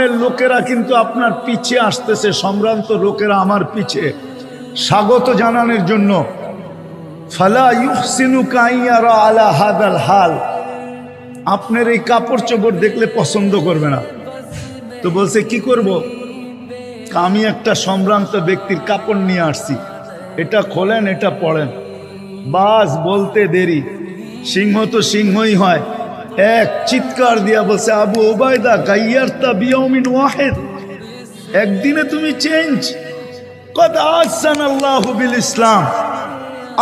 সামনের লোকেরা কিন্তু আপনার পিছে আসতেছে, সম্ভ্রান্ত লোকেরা আমার পিছে। স্বাগত জানানোর জন্য, ফালা আলা হাদাল হাল। আপনার এই কাপড় চোপড় দেখলে পছন্দ করবে না। তো বলছে, কি করব? আমি একটা সম্ভ্রান্ত ব্যক্তির কাপড় নিয়ে আসছি। এটা খোলেন, এটা পড়েন। বাস বলতে দেরি। সিংহ তো সিংহই হয়। এক চিৎকার দিয়া বলছে, আবু ওবায়দা গাইয়ার তা বিয়মিন ওয়াহেদ। একদিনে তুমি চেঞ্জ কদ আহসান আল্লাহ বিল ইসলাম।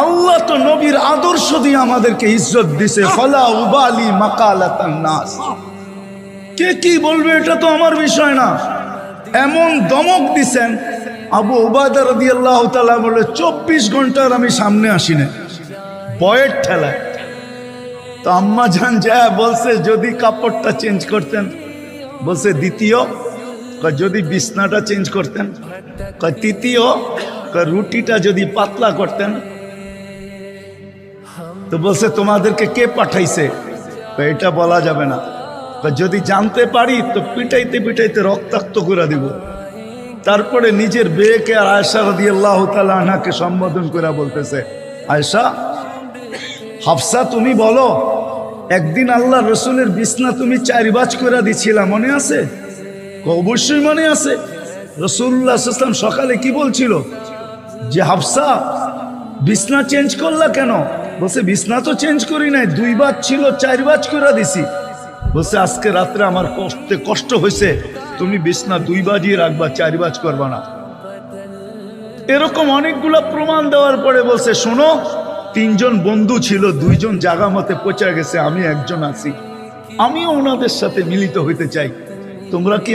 আল্লাহ তো নবীর আদর্শ দিয়ে আমাদেরকে ইজ্জত দিছে। ফলা উবালি মাকালাতান নাস। কে কি বলবে এটা তো আমার বিষয় না। এমন দমক দিছেন। আবু ওবায়দা রাদিয়াল্লাহু তাআলা বলে চব্বিশ ঘণ্টার আমি সামনে আসি না বয়ের ঠেলায়। তো আম্মা যান যা বলছে, যদি কাপড়টা চেঞ্জ করতেন। বলছে, দ্বিতীয় যদি বিছনাটা চেঞ্জ করতেন। তৃতীয় রুটিটা যদি পাতলা করতেন। তো বলছে, তোমাদেরকে কে পাঠাইছে? এটা বলা যাবে না। যদি জানতে পারি, তো পিটাইতে পিটাইতে রক্তাক্ত করে দিব। তারপরে নিজের বেয়েকে আর আয়সা রদি আল্লাহ আনাকে সম্বোধন করে বলতেছে আয়সা হাফসা, তুমি বলো একদিন আল্লাহ রসুলের বিছনা তুমি চারিবাজ করে দিছিলা, মনে আছে? অবশ্যই মনে আছে। রসুল্লাহ সকালে কি বলছিল? যে, হাফসা, বিছনা চেঞ্জ করলা কেন? বলছে, বিছনা তো চেঞ্জ করি নাই, দুই বাজ ছিল, চার বাজ করে দিছি। বলছে, আজকে রাত্রে আমার কষ্টে কষ্ট হয়েছে, তুমি বিছনা দুই বাজিয়ে রাখবা, চার বাজ করবা না। এরকম অনেকগুলো প্রমাণ দেওয়ার পরে বলছে, শোনো তিনজন বন্ধু ছিল, দুইজন জাগা মতে পচা গেছে, আমি একজন আছি। আমিও ওনাদের সাথে মিলিত হইতে চাই। তোমরা কি